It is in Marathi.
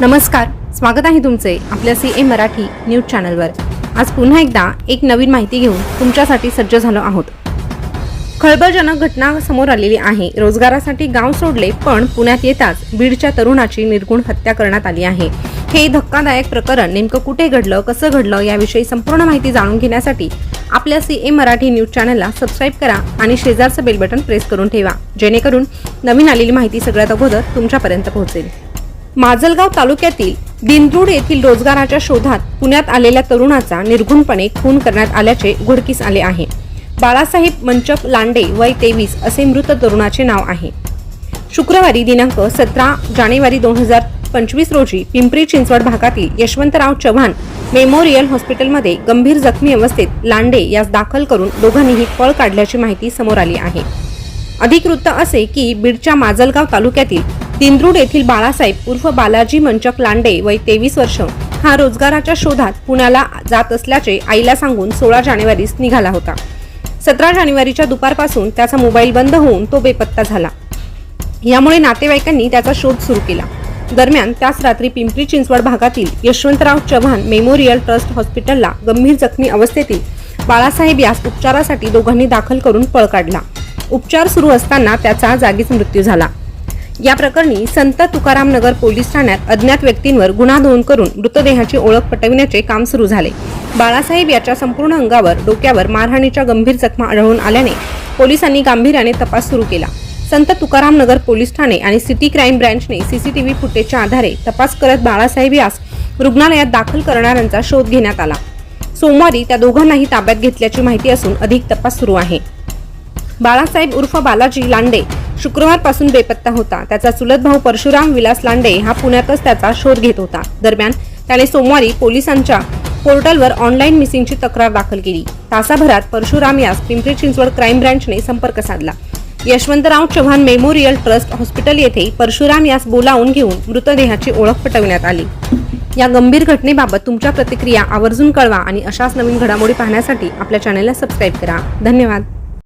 नमस्कार स्वागत आहे तुमचे आपल्या सी ए मराठी न्यूज चॅनलवर. आज पुन्हा एकदा एक नवीन माहिती घेऊन तुमच्यासाठी सज्ज झालो आहोत. खळबळजनक घटना समोर आलेली आहे. रोजगारासाठी गाव सोडले पण पुण्यात येताच बीडच्या तरुणाची निर्गुण हत्या करण्यात आली आहे. हे धक्कादायक प्रकरण नेमकं कुठे घडलं कसं घडलं याविषयी संपूर्ण माहिती जाणून घेण्यासाठी आपल्या सी ए मराठी न्यूज चॅनलला सबस्क्राईब करा आणि शेजारचं बेल बटन प्रेस करून ठेवा जेणेकरून नवीन आलेली माहिती सगळ्यात अगोदर तुमच्यापर्यंत पोहोचेल. माजलगाव तालुक्यातील दिंद्रूड येथील रोजगाराच्या शोधात पुण्यात आलेल्या तरुणाचा निर्घुणपणे खून करण्यात आल्याचे उघडकीस आले आहे. बाळासाहेब मंचप लांडे वय तेवीस असे मृत तरुणाचे नाव आहे. शुक्रवारी दिनांक सतरा जानेवारी दोन हजार पंचवीस रोजी पिंपरी चिंचवड भागातील यशवंतराव चव्हाण मेमोरियल हॉस्पिटलमध्ये गंभीर जखमी अवस्थेत लांडे यास दाखल करून दोघांनीही पळ काढल्याची माहिती समोर आली आहे. अधिक वृत्त असे की बीडच्या माजलगाव तालुक्यातील दिंद्रूड येथील बाळासाहेब उर्फ बालाजी मंचक लांडे वय तेवीस वर्ष. हा रोजगाराच्या शोधात पुण्याला जात असल्याचे आईला सांगून सोळा जानेवारीस निघाला होता. सतरा जानेवारीच्या दुपारपासून त्याचा मोबाईल बंद होऊन तो बेपत्ता झाला. यामुळे नातेवाईकांनी त्याचा शोध सुरू केला. दरम्यान त्याच रात्री पिंपरी चिंचवड भागातील यशवंतराव चव्हाण मेमोरियल ट्रस्ट हॉस्पिटलला गंभीर जखमी अवस्थेतील बाळासाहेब यास उपचारासाठी दोघांनी दाखल करून पळ काढला. उपचार सुरू असताना त्याचा जागीच मृत्यू झाला. या प्रकरणी संत तुकाराम नगर पोलीस ठाण्यात अज्ञात व्यक्तींवर गुन्हा नोंद करून मृतदेहाची ओळख पटविण्याचे काम सुरू झाले. बाळासाहेब याच्या संपूर्ण अंगावर डोक्यावर मारहाणीच्या गंभीर जखमा आढळून आल्याने पोलिसांनी गांभीर्याने तपास सुरू केला. संत तुकाराम नगर पोलीस ठाणे आणि सिटी क्राईम ब्रँचने सीसीटीव्ही फुटेजच्या आधारे तपास करत बाळासाहेब यास रुग्णालयात दाखल करणाऱ्यांचा शोध घेण्यात आला. सोमवारी त्या दोघांनाही ताब्यात घेतल्याची माहिती असून अधिक तपास सुरू आहे. बाळासाहेब उर्फ बालाजी लांडे शुक्रवारपासून बेपत्ता होता. त्याचा चुलत भाऊ परशुराम विलास लांडे हा पुण्यातच त्याचा शोध घेत होता. दरम्यान त्याने सोमवारी पोलिसांच्या पोर्टलवर ऑनलाईन मिसिंगची तक्रार दाखल केली. तासाभरात परशुराम यास पिंपरी चिंचवड क्राईम ब्रँचने संपर्क साधला. Yashwantrao Chavan memorial trust hospital येथे परशुराम यास बोलावून घेऊन मृतदेहाची ओळख पटविण्यात आली. या गंभीर घटनेबाबत तुमच्या प्रतिक्रिया आवर्जून कळवा आणि अशाच नवीन घडामोडी पाहण्यासाठी आपल्या चॅनलला सबस्क्राईब करा. धन्यवाद.